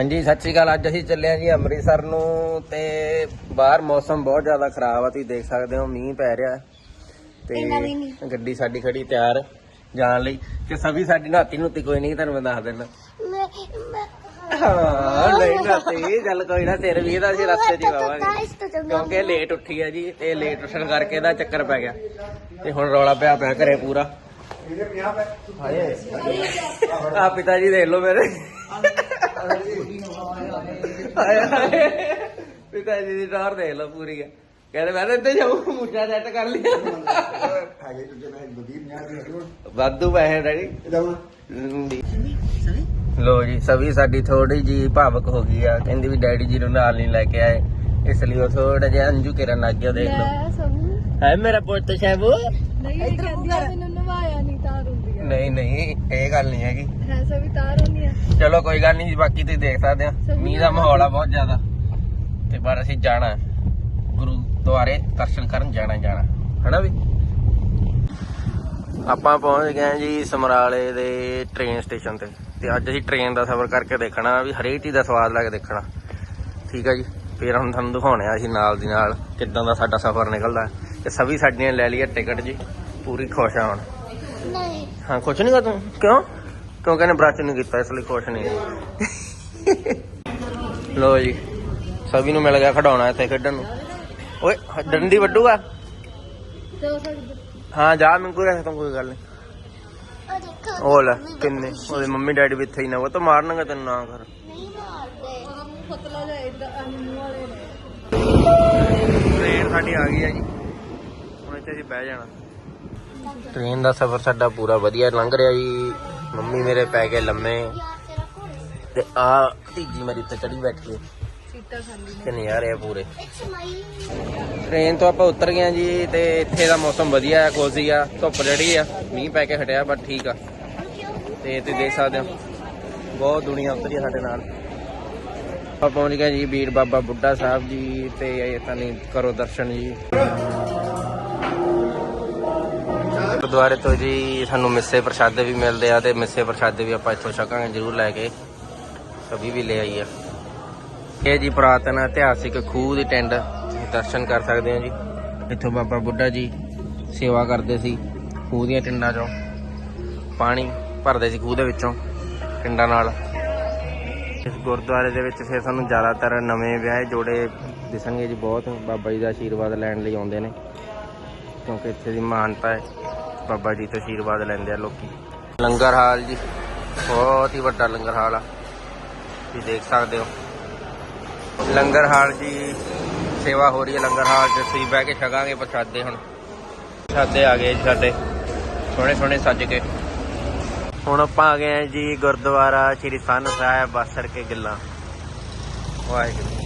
ਹਾਂਜੀ ਸਤਿ ਸ਼੍ਰੀ ਅਕਾਲ। ਅੱਜ ਅਸੀਂ ਚੱਲੇ ਹਾਂ ਜੀ ਅੰਮ੍ਰਿਤਸਰ ਨੂੰ ਤੇ ਬਾਹਰ ਮੌਸਮ ਬਹੁਤ ਜ਼ਿਆਦਾ ਖਰਾਬ ਆ ਤੁਸੀਂ ਦੇਖ ਸਕਦੇ ਹੋ ਮੀਂਹ ਪੈ ਰਿਹਾ। ਤੇ। ਗੱਡੀ ਸਾਡੀ ਖੜੀ ਤਿਆਰ ਜਾਣ ਲਈ। ਤੇ ਸਭੀ ਸਾਡੀ ਨਾਤੀ ਨੂਤੀ ਕੋਈ ਨਹੀਂ ਤੁਹਾਨੂੰ ਮੈਂ ਦੱਸ ਦਿੰਦਾ। ਹਾਂ ਨਹੀਂ ਨਾਤੀ ਚੱਲ ਕੋਈ ਨਾ ਤੇਰੇ ਵੀ ਇਹਦਾ ਅਸੀਂ ਰਸਤੇ 'ਚ ਹੀ ਆਵਾਂਗੇ ਕਿਉਂਕਿ ਲੇਟ ਉੱਠੀ ਆ ਜੀ ਤੇ ਲੇਟ ਉੱਠਣ ਕਰਕੇ ਇਹਦਾ ਚੱਕਰ ਪੈ ਗਿਆ। ਤੇ ਹੁਣ ਰੌਲਾ ਪਿਆ ਪਿਆ ਘਰੇ ਪੂਰਾ। ਆ ਪਿਤਾ ਜੀ ਦੇਖ ਲਓ ਮੇਰੇ। ਹਾਏ ਹਾਏ ਪਿਤਾ ਜੀ ਦੀ ਟਾਰ ਦੇਖ ਲਓ ਪੂਰੀ ਹੈ ਕਹਿੰਦੇ ਮੈਂ ਤਾਂ ਇੱਥੇ ਜਾਊਂ ਮੁੱਛਾ ਸੈੱਟ ਕਰ ਲਿਆ ਵਾਧੂ ਪੈਸੇ ਡੈਡੀ ਲੋ ਜੀ ਸਭੀ ਸਾਡੀ ਥੋੜੀ ਜੀ ਭਾਵਕ ਹੋ ਗਈ ਆ ਕਹਿੰਦੀ ਵੀ ਡੈਡੀ ਜੀ ਨੂੰ ਨਾਲ ਨਹੀਂ ਲੈ ਕੇ ਆਏ ਇਸ ਲਈ ਉਹ ਥੋੜਾ ਜਿਹਾ ਅੰਜੂ ਕਰਨ ਲੱਗ ਗਿਆ ਦੇਖ ਲਓ ਲੈ ਸਮਝ ਹੈ ਮੇਰਾ ਪੁੱਤ ਸ਼ੈਬੂ? ਨਹੀਂ ਇਹ ਕਹਿੰਦੀ ਆ ਮੈਨੂੰ ਨਵਾਇਆ ਨਹੀਂ ਨਹੀਂ ਨਹੀਂ ਇਹ ਗੱਲ ਨਹੀਂ ਹੈਗੀ। ਹੈ ਸਭੀ ਤਾਰ ਹੁੰਦੀ ਆ। ਚਲੋ ਕੋਈ ਗੱਲ ਨਹੀਂ ਬਾਕੀ ਤੁਸੀਂ ਦੇਖ ਸਕਦੇ ਆ ਮੀਂਹ ਦਾ ਮਾਹੌਲ ਆ ਬਹੁਤ ਜ਼ਿਆਦਾ। ਤੇ ਪਰ ਅਸੀਂ ਜਾਣਾ ਹੈ। ਗੁਰੂ ਦੁਆਰੇ ਦਰਸ਼ਨ ਕਰਨ ਜਾਣਾ ਹੀ ਜਾਣਾ। ਹਨਾ ਵੀ? ਆਪਾਂ ਪਹੁੰਚ ਗਏ ਹਾਂ ਜੀ ਸਮਰਾਲੇ ਦੇ ਟ੍ਰੇਨ ਸਟੇਸ਼ਨ ਤੇ। ਤੇ ਅੱਜ ਅਸੀਂ ਟ੍ਰੇਨ ਦਾ ਸਫ਼ਰ ਕਰਕੇ ਦੇਖਣਾ ਵੀ ਹਰੇਕ ਚੀਜ਼ ਦਾ ਸਵਾਦ ਲੈ ਕੇ ਦੇਖਣਾ। ਠੀਕ ਆ ਜੀ? ਫਿਰ ਹੁਣ ਤੁਹਾਨੂੰ ਦਿਖਾਉਣੇ ਆ ਅਸੀਂ ਨਾਲ ਦੀ ਨਾਲ ਕਿੱਦਾਂ ਦਾ ਸਾਡਾ ਸਫ਼ਰ ਨਿਕਲਦਾ ਹੈ। ਤੇ ਸਭੀ ਸਾਡੀਆਂ ਲੈ ਲਈ ਟਿਕਟ ਜੀ। ਪੂਰੀ ਖੁਸ਼ ਆ ਹੁਣ। ਨਹੀਂ। ਹਾਂ ਕੁਛ ਨਹੀਂ ਗਾ ਤੂੰ ਕਿਉਂ ਕਿਉਂਕਿ ਇਹਨੇ ਬ੍ਰਸ਼ ਨਹੀਂ ਕੀਤਾ ਇਸ ਲਈ ਕੁਛ ਨਹੀਂ ਲੋ ਜੀ ਸਭੀ ਨੂੰ ਮਿਲ ਗਿਆ ਖਡਾਉਣਾ ਇੱਥੇ ਖੇਡਣ ਨੂੰ। ਓਏ ਡੰਡੀ ਵੱਡੂਗਾ ਤੇ ਹਾਂ ਜਾ ਮੈਨੂੰ ਕੋਈ ਰਹਿ ਕੋਈ ਗੱਲ ਨਹੀਂ ਉਹ ਲੈ ਕਿੰਨੇ? ਉਹਦੇ ਮੰਮੀ ਡੈਡੀ ਵੀ ਇੱਥੇ ਹੀ ਨਾ ਉਹ ਤਾਂ ਮਾਰਨਗੇ ਤੈਨੂੰ ਨਾ ਕਰ। ਨਹੀਂ ਮਾਰਦੇ। ਪਤਲਾ ਜਿਹਾ ਇਦਾਂ ਅਨੂ ਵਾਲੇ ਨੇ ਟ੍ਰੇਨ ਸਾਡੀ ਆ ਗਈ ਹੈ ਜੀ ਹੁਣ ਇੱਥੇ ਅਸੀਂ ਬਹਿ ਜਾਣਾ ਟ੍ਰੇਨ ਦਾ ਸਫ਼ਰ ਸਾਡਾ ਪੂਰਾ ਵਧੀਆ ਲੰਘ ਰਿਹਾ ਜੀ। ਮੰਮੀ ਮੇਰੇ ਪੈ ਗਏ ਲੰਮੇ। ਤੇ ਆ ਭਤੀਜੀ ਮੇਰੀ ਤੇ ਚੜੀ ਬੈਠੀ ਸੀਟਾਂ ਖਾਲੀ ਤੇ ਨਜ਼ਾਰੇ ਆ ਪੂਰੇ। ਟ੍ਰੇਨ ਤੋਂ ਆਪਾਂ ਉਤਰ ਗਏ ਹਾਂ ਜੀ ਤੇ ਇੱਥੇ ਦਾ ਮੌਸਮ ਵਧੀਆ ਹੈ ਕੋਜ਼ੀ ਆ। ਧੁੱਪ ਜਿਹੜੀ ਆ, ਮੀਂਹ ਪੈ ਕੇ ਹਟਿਆ ਬਟ ਠੀਕ ਆ। ਤੇ ਤੁਸੀਂ ਦੇਖ ਸਕਦੇ ਹੋ, ਬਹੁਤ ਦੁਨੀਆ ਉਤਰੀ ਆ ਸਾਡੇ ਨਾਲ। ਆਪਾਂ ਪਹੁੰਚ ਗਏ ਜੀ ਵੀਰ ਬਾਬਾ ਬੁੱਢਾ ਸਾਹਿਬ ਜੀ ਤੇ ਇਹ ਤੁਹਾਨੂੰ ਕਰੋ ਦਰਸ਼ਨ ਜੀ। ਗੁਰਦੁਆਰੇ ਤੋਂ ਜੀ ਸਾਨੂੰ ਮਿੱਸੇ ਪ੍ਰਸ਼ਾਦੇ ਵੀ ਮਿਲਦੇ ਆ ਤੇ ਮਿੱਸੇ ਪ੍ਰਸ਼ਾਦੇ ਵੀ ਆਪਾਂ ਇੱਥੋਂ ਛਕਾਂਗੇ ਜ਼ਰੂਰ ਲੈ ਕੇ। ਸਭੀ ਵੀ ਲੈ ਆਈ ਆ। ਇਹ ਜੀ ਪੁਰਾਤਨ ਇਤਿਹਾਸਿਕ ਖੂਹ ਦੀ ਟਿੰਡ ਦਰਸ਼ਨ ਕਰ ਸਕਦੇ ਹੋ ਜੀ। ਇੱਥੋਂ ਬਾਬਾ ਬੁੱਢਾ ਜੀ ਸੇਵਾ ਕਰਦੇ ਸੀ ਖੂਹ ਦੀਆਂ ਟਿੰਡਾਂ ਚੋਂ। ਪਾਣੀ ਭਰਦੇ ਸੀ ਖੂਹ ਦੇ ਵਿੱਚੋਂ, ਟਿੰਡਾਂ ਨਾਲ। ਇਸ ਗੁਰਦੁਆਰੇ ਦੇ ਵਿੱਚ ਫਿਰ ਸਾਨੂੰ ਜ਼ਿਆਦਾਤਰ ਨਵੇਂ ਵਿਆਹੇ ਜੋੜੇ ਦਿਸਣਗੇ ਜੀ ਬਹੁਤ। ਬਾਬਾ ਜੀ ਦਾ ਆਸ਼ੀਰਵਾਦ ਲੈਣ ਲਈ ਆਉਂਦੇ ਨੇ, ਕਿਉਂਕਿ ਇੱਥੇ ਦੀ ਮਾਨਤਾ ਹੈ। ਬਾਬਾ ਜੀ ਤੋਂ ਆਸ਼ੀਰਵਾਦ ਲੈਂਦੇ ਆ ਲੋਕੀ। ਲੰਗਰ ਹਾਲ ਜੀ ਬਹੁਤ ਹੀ ਵੱਡਾ ਲੰਗਰ ਹਾਲ ਆ। ਤੁਸੀਂ ਦੇਖ ਸਕਦੇ ਹੋ। ਲੰਗਰ ਹਾਲ ਜੀ ਸੇਵਾ ਹੋ ਰਹੀ ਹੈ ਲੰਗਰ ਹਾਲ 'ਚ। ਅਸੀਂ ਬਹਿ ਕੇ ਛਕਾਂਗੇ ਪ੍ਰਸ਼ਾਦੇ ਹੁਣ। ਪ੍ਰਸ਼ਾਦੇ ਆ ਗਏ ਜੀ ਸਾਡੇ। ਸੋਹਣੇ ਸੋਹਣੇ ਸੱਜ ਕੇ। ਹੁਣ ਆਪਾਂ ਆ ਗਏ ਹਾਂ ਜੀ ਗੁਰਦੁਆਰਾ ਸ੍ਰੀ ਸੰਨ ਸਾਹਿਬ ਬਾਸਰ ਕੇ ਗਿੱਲਾਂ। ਵਾਹਿਗੁਰੂ।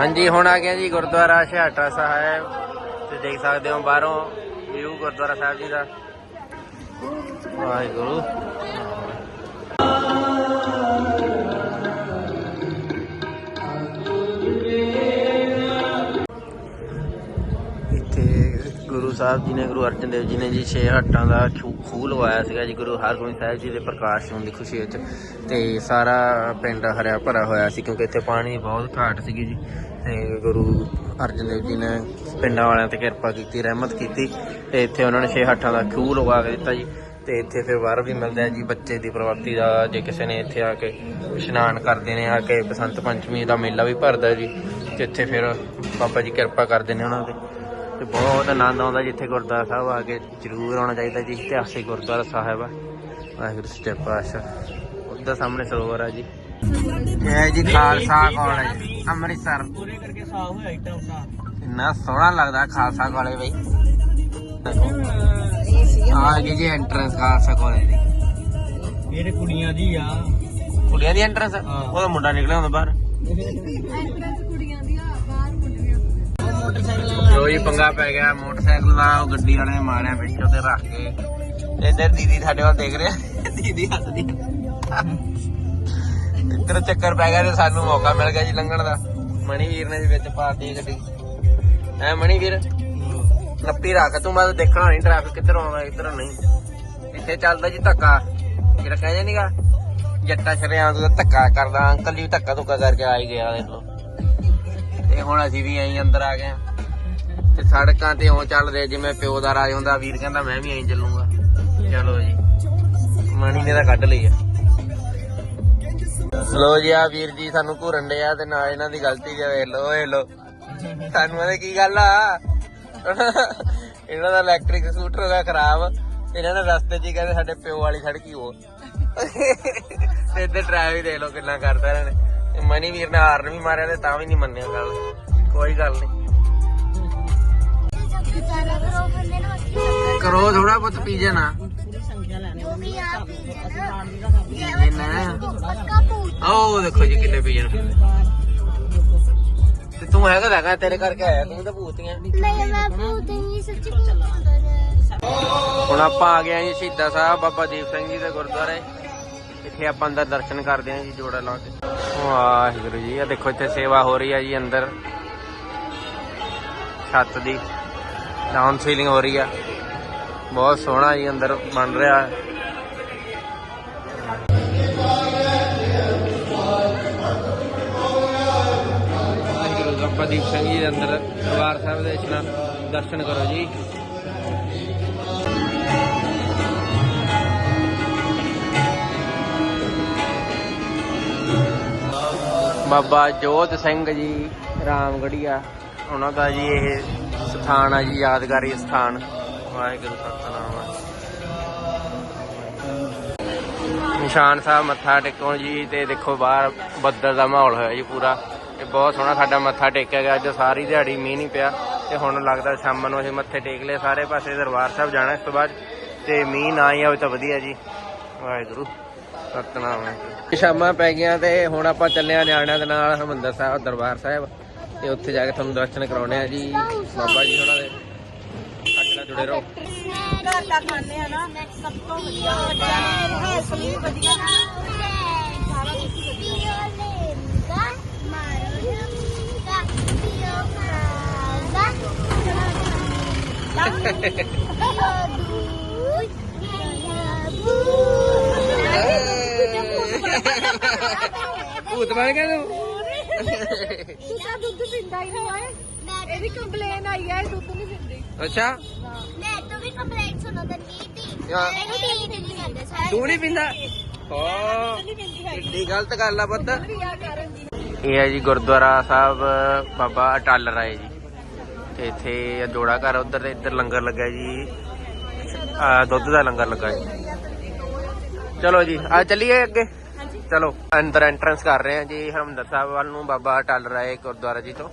ਹਾਂਜੀ, ਹੁਣ ਆ ਗਿਆ ਜੀ ਗੁਰਦੁਆਰਾ ਛਿਆਟਾ ਸਾਹਿਬ। ਤੁਸੀਂ ਦੇਖ ਸਕਦੇ ਹੋ ਬਾਹਰੋਂ ਵਿਊ ਗੁਰਦੁਆਰਾ ਸਾਹਿਬ ਜੀ ਦਾ। ਵਾਹਿਗੁਰੂ। ਸਾਹਿਬ ਜੀ ਨੇ ਗੁਰੂ ਅਰਜਨ ਦੇਵ ਜੀ ਨੇ ਜੀ ਛੇ ਹੱਟਾਂ ਦਾ ਖੂ- ਖੂਹ ਲਵਾਇਆ ਸੀਗਾ ਜੀ, ਗੁਰੂ ਹਰਗੋਬਿੰਦ ਸਾਹਿਬ ਜੀ ਦੇ ਪ੍ਰਕਾਸ਼ ਹੋਣ ਦੀ ਖੁਸ਼ੀ ਵਿੱਚ ਤੇ ਸਾਰਾ ਪਿੰਡ ਹਰਿਆ ਭਰਾ ਹੋਇਆ ਸੀ ਕਿਉਂਕਿ ਇੱਥੇ ਪਾਣੀ ਬਹੁਤ ਘਾਟ ਸੀਗੀ ਜੀ ਤੇ ਗੁਰੂ ਅਰਜਨ ਦੇਵ ਜੀ ਨੇ ਪਿੰਡਾਂ ਵਾਲਿਆਂ ਤੇ ਕਿਰਪਾ ਕੀਤੀ, ਰਹਿਮਤ ਕੀਤੀ ਤੇ ਇੱਥੇ ਉਹਨਾਂ ਨੇ ਛੇ ਹੱਟਾਂ ਦਾ ਖੂਹ ਲਵਾ ਕੇ ਦਿੱਤਾ ਜੀ ਤੇ ਇੱਥੇ ਫਿਰ ਵਰ ਵੀ ਮਿਲਦਾ ਜੀ, ਬੱਚੇ ਦੀ ਪ੍ਰਵਰਤੀ ਦਾ ਜੇ ਕਿਸੇ ਨੇ ਇੱਥੇ ਆ ਕੇ ਇਸ਼ਨਾਨ ਕਰਦੇ ਨੇ, ਆ ਕੇ ਬਸੰਤ ਪੰਚਮੀ ਦਾ ਮੇਲਾ ਵੀ ਭਰਦਾ ਜੀ ਤੇ ਇੱਥੇ ਫਿਰ ਬਾਬਾ ਜੀ ਕਿਰਪਾ ਕਰਦੇ ਨੇ ਉਹਨਾਂ ਤੇ। ਤੇ ਬਹੁਤ ਆਨੰਦ ਆਉਂਦਾ ਜਿੱਥੇ ਗੁਰਦੁਆਰਾ ਸਾਹਿਬ ਆ ਕੇ ਜ਼ਰੂਰ ਆਉਣਾ ਚਾਹੀਦਾ ਜੀ ਇਤਿਹਾਸਿਕ ਗੁਰਦੁਆਰਾ ਸਾਹਿਬ ਆ। ਵਾਹਿਗੁਰੂ ਸੱਚੇ ਪਾਤਸ਼ਾਹ ਉਹਦਾ ਸਾਹਮਣੇ ਸਰੋਵਰ ਆ ਜੀ। ਇਹ ਹੈ ਜੀ ਖਾਲਸਾ ਕਾਲਜ ਅੰਮ੍ਰਿਤਸਰ। ਪੂਰੇ ਕਰਕੇ ਸਾਫ਼ ਹੋਇਆ ਇੱਟਾਂ ਉੱਟਾਂ ਇੰਨਾ ਸੋਹਣਾ ਲੱਗਦਾ ਖਾਲਸਾ ਕਾਲਜ ਬਈ। ਆ ਗਈ ਜੀ ਐਂਟਰੈਂਸ ਖਾਲਸਾ ਕਾਲਜ ਦੀ। ਇਹ ਤੇ ਕੁੜੀਆਂ ਦੀ ਆ। ਕੁੜੀਆਂ ਦੀ ਐਂਟਰੈਂਸ ਉਹਦਾ ਮੁੰਡਾ ਨਿਕਲਿਆ ਹੁੰਦਾ ਬਾਹਰ। ਐਂਟਰੈਂਸ ਕੁੜੀਆਂ ਮੁੰਡਿਆਂ ਜੋ ਹੀ ਪੰਗਾ ਪੈ ਗਿਆ ਮੋਟਰਸਾਈਕਲ ਦਾ ਉਹ ਗੱਡੀ ਵਾਲੇ ਨੇ ਮਾਰਿਆ ਵਿੱਚ ਰੱਖ ਕੇ। ਇੱਧਰ ਦੀਦੀ ਸਾਡੇ ਵੱਲ ਦੇਖ ਰਿਹਾ। ਦੀਦੀ ਹੱਸਦੀ ਇੱਧਰ ਚੱਕਰ ਪੈ ਗਿਆ ਤੇ ਸਾਨੂੰ ਮੌਕਾ ਮਿਲ ਗਿਆ ਜੀ ਲੰਘਣ ਦਾ। ਮਣੀ ਵੀਰ ਨੇ ਵਿੱਚ ਪਾਤੀ ਗੱਡੀ। ਐ ਮਣੀ ਵੀਰ ਨੱਪੀ ਰੱਖ ਤੂੰ ਮੈਂ ਦੇਖਣਾ ਨਹੀਂ ਟ੍ਰੈਫਿਕ ਕਿੱਧਰ ਆਉਂਦਾ ਇੱਧਰ ਨਹੀਂ। ਇੱਥੇ ਚੱਲਦਾ ਜੀ ਧੱਕਾ। ਜਿਹੜਾ ਕਹਿੰਦੇ ਨਹੀਂਗਾ ਜੱਟਾ ਸ਼ਰਿਆਂ ਤੋਂ ਧੱਕਾ ਕਰਦਾ ਅੰਕਲ ਜੀ ਧੱਕਾ ਧੁੱਕਾ ਕਰਕੇ ਆ ਹੀ ਗਿਆ ਦੇਖ ਤੇ ਹੁਣ ਅਸੀਂ ਵੀ ਐਂ ਅੰਦਰ ਆ ਗਏ ਤੇ ਸੜਕਾਂ ਤੇ ਇਉਂ ਚੱਲ ਰਹੇ, ਜਿਵੇਂ ਪਿਓ ਦਾ ਰਾਜ ਹੁੰਦਾ, ਵੀਰ ਕਹਿੰਦਾ ਮੈਂ ਵੀ ਐਂ ਚੱਲੂਗਾ। ਚਲੋ ਜੀ। ਮਣੀ ਨੇ ਤਾਂ ਕੱਢ ਲਈ ਆ। ਲੋ ਜੀ ਆ ਵੀਰ ਜੀ ਸਾਨੂੰ ਘੁਰਨ ਡਿਆ ਤੇ ਨਾਲ ਇਹਨਾਂ ਦੀ ਗਲਤੀ ਜੇ ਵੇਖ ਲੋ ਵੇਖ ਲੋ ਸਾਨੂੰ ਇਹਦੇ ਕੀ ਗੱਲ ਆ? ਇਹਨਾਂ ਦਾ ਇਲੈਕਟ੍ਰਿਕ ਸਕੂਟਰ ਹੋ ਗਿਆ ਖਰਾਬ। ਇਹਨਾਂ ਨੇ ਰਸਤੇ 'ਚ ਹੀ ਕਹਿੰਦੇ ਸਾਡੇ ਪਿਓ ਵਾਲੀ ਸੜਕ ਹੀ ਉਹ। ਤੇ ਇੱਧਰ ਡਰਾਈਵ ਦੇਖ ਲੋ ਕਿੰਨਾ ਕਰਦਾ ਇਹਨਾਂ ਨੇ। ਮਨੀ ਵੀਰ ਨੇ ਹਾਰਨ ਵੀ ਮਾਰਿਆ ਤੇ ਤਾਂ ਵੀ ਨਹੀਂ ਮੰਨਿਆ ਗੱਲ। ਕੋਈ ਗੱਲ ਨਹੀਂ। ਕਰੋ ਥੋੜਾ ਬਹੁਤ ਪੀ ਜਾਣਾ ਉਹ ਦੇਖੋ ਜੀ ਕਿੰਨੇ ਪੀ ਤੇ ਤੂੰ ਹੈਗਾ ਹੈਗਾ, ਤੇਰੇ ਕਰਕੇ ਆਇਆ, ਤੂੰ ਤਾਂ ਭੂਤੀਆਂ। ਹੁਣ ਆਪਾਂ ਆ ਗਏ ਆ ਜੀ ਸ਼ਹੀਦਾਂ ਸਾਹਿਬ, ਬਾਬਾ ਦੀਪ ਸਿੰਘ ਜੀ ਦੇ ਗੁਰਦੁਆਰੇ। ਇੱਥੇ ਆਪਾਂ ਅੰਦਰ ਦਰਸ਼ਨ ਕਰਦੇ ਆ ਜੀ ਜੋੜਾ ਲਾ ਕੇ ਵਾਹਿਗੁਰੂ ਜੀ ਆ ਦੇਖੋ ਇੱਥੇ ਸੇਵਾ ਹੋ ਰਹੀ ਆ ਜੀ ਅੰਦਰ। ਛੱਤ ਦੀ ਡਾਊਨ ਸੀਲਿੰਗ ਹੋ ਰਹੀ ਆ। ਬਹੁਤ ਸੋਹਣਾ ਜੀ ਅੰਦਰ ਬਣ ਰਿਹਾ। ਵਾਹਿਗੁਰੂ ਬਾਬਾ ਦੀਪ ਸਿੰਘ ਜੀ ਦੇ ਅੰਦਰ ਦਰਬਾਰ ਸਾਹਿਬ ਦੇ ਇਸ਼ਨਾਨ ਦਰਸ਼ਨ ਕਰੋ ਜੀ। ਬਾਬਾ ਜੋਤ ਸਿੰਘ ਜੀ, ਰਾਮਗੜੀਆ। ਉਹਨਾਂ ਦਾ ਜੀ ਇਹ ਸਥਾਨ ਆ ਜੀ, ਯਾਦਗਾਰੀ ਸਥਾਨ। ਵਾਹਿਗੁਰੂ ਸਤਨਾਮ ਨਿਸ਼ਾਨ ਸਾਹਿਬ ਮੱਥਾ ਟੇਕੋ ਜੀ, ਤੇ ਦੇਖੋ ਬਾਹਰ ਬੱਦਲ ਦਾ ਮਾਹੌਲ ਹੋਇਆ ਜੀ ਪੂਰਾ। ਤੇ ਬਹੁਤ ਸੋਹਣਾ ਸਾਡਾ ਮੱਥਾ ਟੇਕਿਆ ਗਿਆ। ਅੱਜ ਸਾਰੀ ਦਿਹਾੜੀ ਮੀਂਹ ਨਹੀਂ ਪਿਆ। ਤੇ ਹੁਣ ਲੱਗਦਾ ਸ਼ਾਮ ਨੂੰ ਅਸੀਂ ਮੱਥੇ ਟੇਕ ਲਏ। ਸਾਰੇ ਪਾਸੇ ਦਰਬਾਰ ਸਾਹਿਬ ਜਾਣਾ ਇਸ ਤੋਂ ਬਾਅਦ। ਤੇ ਮੀਂਹ ਨਾ ਹੀ ਆਵੇ ਤਾਂ ਵਧੀਆ ਜੀ। ਵਾਹਿਗੁਰੂ। ਸਤਨਾਮ। ਵਾਹਿਗੁਰੂ ਸ਼ਾਮਾਂ ਪੈ ਗਈਆਂ ਤੇ ਹੁਣ ਆਪਾਂ ਚੱਲੇ ਆ ਨਿਆਣਿਆਂ ਦੇ ਨਾਲ, ਹਰਿਮੰਦਰ ਸਾਹਿਬ, ਦਰਬਾਰ ਸਾਹਿਬ ਤੇ ਉੱਥੇ ਜਾ ਕੇ ਤੁਹਾਨੂੰ ਦਰਸ਼ਨ ਕਰਾਉਣੇ ਆ ਜੀ, ਬਾਬਾ ਜੀ ਉਹਨਾਂ ਦੇ। ਸਾਡੇ ਨਾਲ ਜੁੜੇ ਰਹੋ। ਘਰ ਦਾ ਖਾਣੇ ਆ ਨਾ ਸਭ ਤੋਂ ਵਧੀਆ ਹੈ ਸਲੀ ਵਧੀਆ ਸਾਰਾ ਕੁਝ ਵਧੀਆ ਭੂਤ ਬਣ ਗਿਆ ਤੂੰ? ਤੂੰ ਤਾਂ ਦੁੱਧ ਪੀਂਦਾ ਹੀ ਨਹੀਂ ਆਏ ਇਹਦੀ ਕੰਪਲੇਨ ਆਈ ਹੈ ਇਹ ਦੁੱਧ ਨਹੀਂ ਪੀਂਦੀ ਅੱਛਾ। ਮੈਂ ਤਾਂ ਵੀ ਕੰਪਲੇਂਟ ਸੁਣਾ ਦਿੰਦੀ ਸੀ ਹਾਂ। ਮੈਨੂੰ ਨਹੀਂ ਕਰਦੇ ਸਾਰੇ। ਤੂੰ ਨਹੀਂ ਪਿੰਦਾ? ਕਿੱਡੀ ਗਲਤ ਗੱਲ ਆ ਪੁੱਤ। ਕਰਨ ਦੀ। ਇਹ ਹੈ ਜੀ ਗੁਰਦੁਆਰਾ ਸਾਹਿਬ ਬਾਬਾ ਅਟਲ ਰਾਏ ਜੀ। ਤੇ ਇੱਥੇ ਜੋੜਾ ਘਰ ਉਧਰ ਤੇ ਇੱਧਰ ਲੰਗਰ ਲੱਗਾ ਜੀ। ਆ ਦੁੱਧ ਦਾ ਲੰਗਰ ਲੱਗਾ ਜੀ। ਚਲੋ ਜੀ ਆ ਚੱਲੀਏ ਅੱਗੇ। ਚਲੋ, ਅੰਦਰ ਐਂਟਰੈਂਸ ਕਰ ਰਹੇ ਹਾਂ ਜੀ, ਹਰਮੰਦਰ ਸਾਹਿਬ ਵੱਲ ਨੂੰ, ਬਾਬਾ ਅਟਲ ਰਾਏ ਗੁਰਦੁਆਰਾ ਜੀ ਤੋਂ।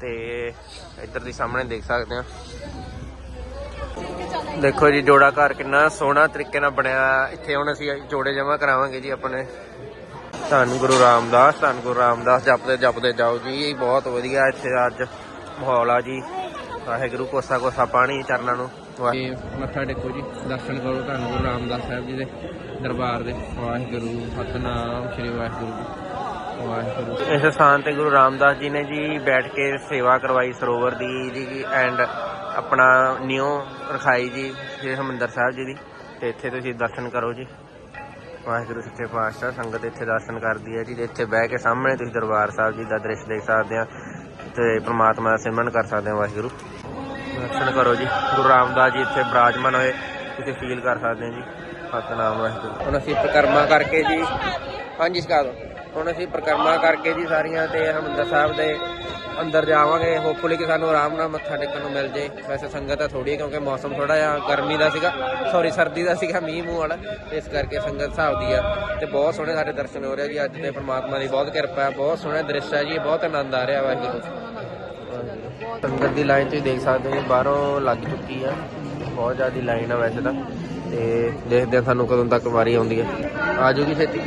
ਤੇ ਇੱਧਰ ਦੀ ਸਾਹਮਣੇ ਦੇਖ ਸਕਦੇ ਹਾਂ। ਦੇਖੋ ਜੀ, ਜੋੜਾ ਘਰ ਕਿੰਨਾ ਸੋਹਣਾ ਤਰੀਕੇ ਨਾਲ ਬਣਿਆ ਇੱਥੇ ਹੁਣ ਅਸੀਂ ਜੋੜੇ ਜਮਾ ਕਰਾਵਾਂਗੇ ਜੀ ਆਪਣੇ। ਧੰਨ ਗੁਰੂ ਰਾਮਦਾਸ, ਧੰਨ ਗੁਰੂ ਰਾਮਦਾਸ, ਜਪਦੇ ਜਪਦੇ ਜਾਓ ਜੀ। ਬਹੁਤ ਵਧੀਆ ਇੱਥੇ ਅੱਜ ਮਾਹੌਲ ਆ ਜੀ। ਵਾਹਿਗੁਰੂ ਕੋਸਾ ਕੋਸਾ ਪਾਣੀ ਚਰਨਾਂ ਨੂੰ। ਵਾਹਿ- ਮੱਥਾ ਟੇਕੋ ਜੀ ਦਰਸ਼ਨ ਕਰੋ ਧੰਨ ਗੁਰੂ ਰਾਮਦਾਸ ਸਾਹਿਬ ਜੀ ਦੇ ਦਰਬਾਰ ਦੇ। ਵਾਹਿਗੁਰੂ ਸਤਨਾਮ ਸ੍ਰੀ ਵਾਹਿਗੁਰੂ ਜੀ। ਵਾਹਿਗੁਰੂ ਇਸ ਸਥਾਨ ਤੇ ਗੁਰੂ ਰਾਮਦਾਸ ਜੀ ਨੇ ਜੀ ਬੈਠ ਕੇ ਸੇਵਾ ਕਰਵਾਈ ਸਰੋਵਰ ਦੀ ਜੀ ਐਂਡ ਆਪਣਾ ਨਿਉ ਰਖਾਈ ਜੀ ਸ੍ਰੀ ਹਰਿਮੰਦਰ ਸਾਹਿਬ ਜੀ ਦੀ। ਤੇ ਇੱਥੇ ਤੁਸੀਂ ਦਰਸ਼ਨ ਕਰੋ ਜੀ। ਵਾਹਿਗੁਰੂ ਸੱਚੇ ਪਾਤਸ਼ਾਹ ਸੰਗਤ ਇੱਥੇ ਦਰਸ਼ਨ ਕਰਦੀ ਹੈ ਜੀ ਤੇ ਇੱਥੇ ਬਹਿ ਕੇ ਸਾਹਮਣੇ ਤੁਸੀਂ ਦਰਬਾਰ ਸਾਹਿਬ ਜੀ ਦਾ ਦ੍ਰਿਸ਼ ਦੇਖ ਸਕਦੇ ਆ ਤੇ ਪ੍ਰਮਾਤਮਾ ਦਾ ਸਿਮਰਨ ਕਰ ਸਕਦੇ ਆ ਵਾਹਿਗੁਰੂ। ਦਰਸ਼ਨ ਕਰੋ ਜੀ। ਗੁਰੂ ਰਾਮਦਾਸ ਜੀ ਇੱਥੇ ਬਰਾਜਮਾਨ ਹੋਏ। ਤੁਸੀਂ ਫੀਲ ਕਰ ਸਕਦੇ ਆ ਜੀ। ਸਤਨਾਮ ਵਾਹਿਗੁਰੂ। ਹੁਣ ਅਸੀਂ ਪ੍ਰਕਰਮਾ ਕਰਕੇ ਜੀ। ਹਾਂਜੀ ਸਕਾ ਦਿਓ। ਹੁਣ ਅਸੀਂ ਪ੍ਰਕਰਮਾ ਕਰਕੇ ਜੀ ਸਾਰੀਆਂ ਤੇ ਹਰਿਮੰਦਰ ਸਾਹਿਬ ਦੇ ਅੰਦਰ ਜਾਵਾਂਗੇ। ਹੋਪਫੁਲੀ ਕਿ ਸਾਨੂੰ ਆਰਾਮ ਨਾਲ ਮੱਥਾ ਟੇਕਣ ਨੂੰ ਮਿਲ ਜੇ। ਵੈਸੇ ਸੰਗਤ ਤਾਂ ਥੋੜੀ ਕਿਉਂਕਿ ਮੌਸਮ ਥੋੜਾ ਜਿਹਾ ਗਰਮੀ ਦਾ ਸੀਗਾ। ਸੌਰੀ ਸਰਦੀ ਦਾ ਸੀਗਾ, ਮੀਂਹ ਮੂੰਹ ਵਾਲਾ। ਇਸ ਕਰਕੇ ਸੰਗਤ ਹਿਸਾਬ ਦੀ ਆ। ਤੇ ਬਹੁਤ ਸੋਹਣੇ ਸਾਡੇ ਦਰਸ਼ਨ ਹੋ ਰਿਹਾ ਜੀ। ਅੱਜ ਤੇ ਪ੍ਰਮਾਤਮਾ ਦੀ ਬਹੁਤ ਕਿਰਪਾ ਹੈ। ਬਹੁਤ ਸੋਹਣਾ ਦ੍ਰਿਸ਼ ਹੈ ਜੀ। ਬਹੁਤ ਆਨੰਦ ਆ ਰਿਹਾ ਵਾਹਿਗੁਰੂ। ਸੰਗਤ ਦੀ ਲਾਈਨ ਤੁਸੀਂ ਦੇਖ ਸਕਦੇ ਹੋ ਬਾਹਰੋਂ ਲੱਗ ਚੁੱਕੀ ਆ। ਬਹੁਤ ਜ਼ਿਆਦਾ ਲਾਈਨ ਆ ਵੈਸੇ ਤਾਂ। ਤੇ ਦੇਖਦੇ ਆ ਸਾਨੂੰ ਕਦੋਂ ਤੱਕ ਵਾਰੀ ਆਉਂਦੀ ਹੈ ਆ ਜੂਗੀ ਛੇਤੀ?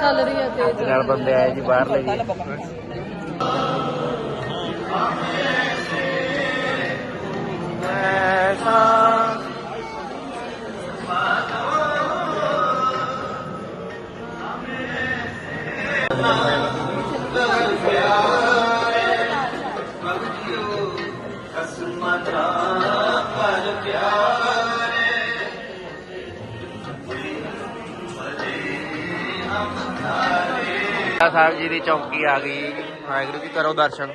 ਚੱਲ ਰਹੀ ਨਾਲ ਬੰਦੇ ਆਏ ਜੀ ਬਾਹਰਲੇ ਜੀ ਸਾਹਿਬ ਜੀ ਦੀ ਚੌਂਕੀ ਆ ਗਈ ਜੀ। ਵਾਹਿਗੁਰੂ ਜੀ ਕਰੋ ਦਰਸ਼ਨ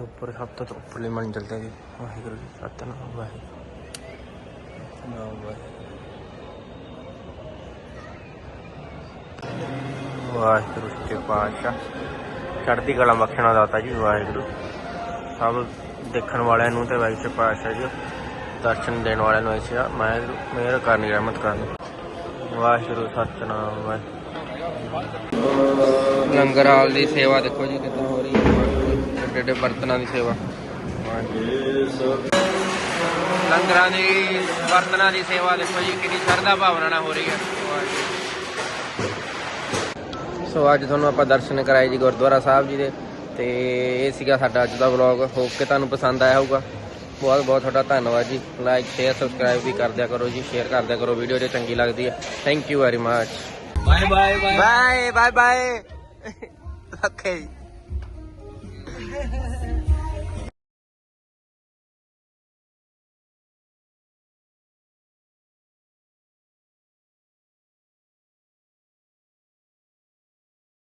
ਉੱਪਰ ਸਭ ਤੋਂ ਉੱਪਰਲੇ ਮੰਜ਼ਿਲ ਤੇ ਜੀ ਵਾਹਿਗੁਰੂ ਜੀ ਸਤਨਾਮ ਵਾਹਿਗੁਰੂ ਨਾਮ ਵਾਹਿਗੁਰੂ ਵਾਹਿਗੁਰੂ, ਸੱਚੇ ਪਾਤਸ਼ਾਹ। ਚੜ੍ਹਦੀ ਕਲਾ ਬਖਸ਼ਣਾ ਦਾਤਾ ਜੀ, ਵਾਹਿਗੁਰੂ। ਸਭ ਦੇਖਣ ਵਾਲਿਆਂ ਨੂੰ ਤੇ ਵਾਹਿਗੁਰੂ ਸੱਚੇ ਪਾਤਸ਼ਾਹ ਜੀ, ਦਰਸ਼ਨ ਦੇਣ ਵਾਲਿਆਂ ਨੂੰ ਐਸਾ ਮੈਂ ਮਿਹਰ ਕਰਨੀ, ਰਹਿਮਤ ਕਰਨੀ। ਵਾਹਿਗੁਰੂ, ਸਤਨਾਮ, ਵਾਹਿਗੁਰੂ। ਲੰਗਰ ਦੀ ਸੇਵਾ ਦੇਖੋ ਜੀ, ਕਿੱਦਾਂ ਹੋ ਰਹੀ ਹੈ। ਏਡੇ ਏਡੇ ਬਰਤਨਾਂ ਦੀ ਸੇਵਾ। ਲੰਗਰਾਂ ਦੀ, ਬਰਤਨਾਂ ਦੀ ਸੇਵਾ ਦੇਖੋ ਜੀ, ਕਿੰਨੀ ਸ਼ਰਧਾ ਭਾਵਨਾ ਨਾਲ ਹੋ ਰਹੀ ਹੈ। ਸੋ ਅੱਜ ਤੁਹਾਨੂੰ ਆਪਾਂ ਦਰਸ਼ਨ ਕਰਾਏ ਜੀ ਗੁਰਦੁਆਰਾ ਸਾਹਿਬ ਜੀ ਦੇ। ਤੇ ਇਹ ਸੀਗਾ ਸਾਡਾ ਅੱਜ ਦਾ ਵਲੌਗ ਹੋਪ ਕਿ ਤੁਹਾਨੂੰ ਪਸੰਦ ਆਇਆ ਹੋਊਗਾ। ਬਹੁਤ ਬਹੁਤ ਤੁਹਾਡਾ ਧੰਨਵਾਦ ਜੀ। ਲਾਈਕ ਸ਼ੇਅਰ ਸਬਸਕ੍ਰਾਈਬ ਵੀ ਕਰ ਦਿਆ ਕਰੋ ਜੀ। ਸ਼ੇਅਰ ਕਰ ਦਿਆ ਕਰੋ। ਵੀਡੀਓ ਜੇ ਚੰਗੀ ਲੱਗਦੀ ਹੈ। Thank you very much bye bye bye bye bye bye okay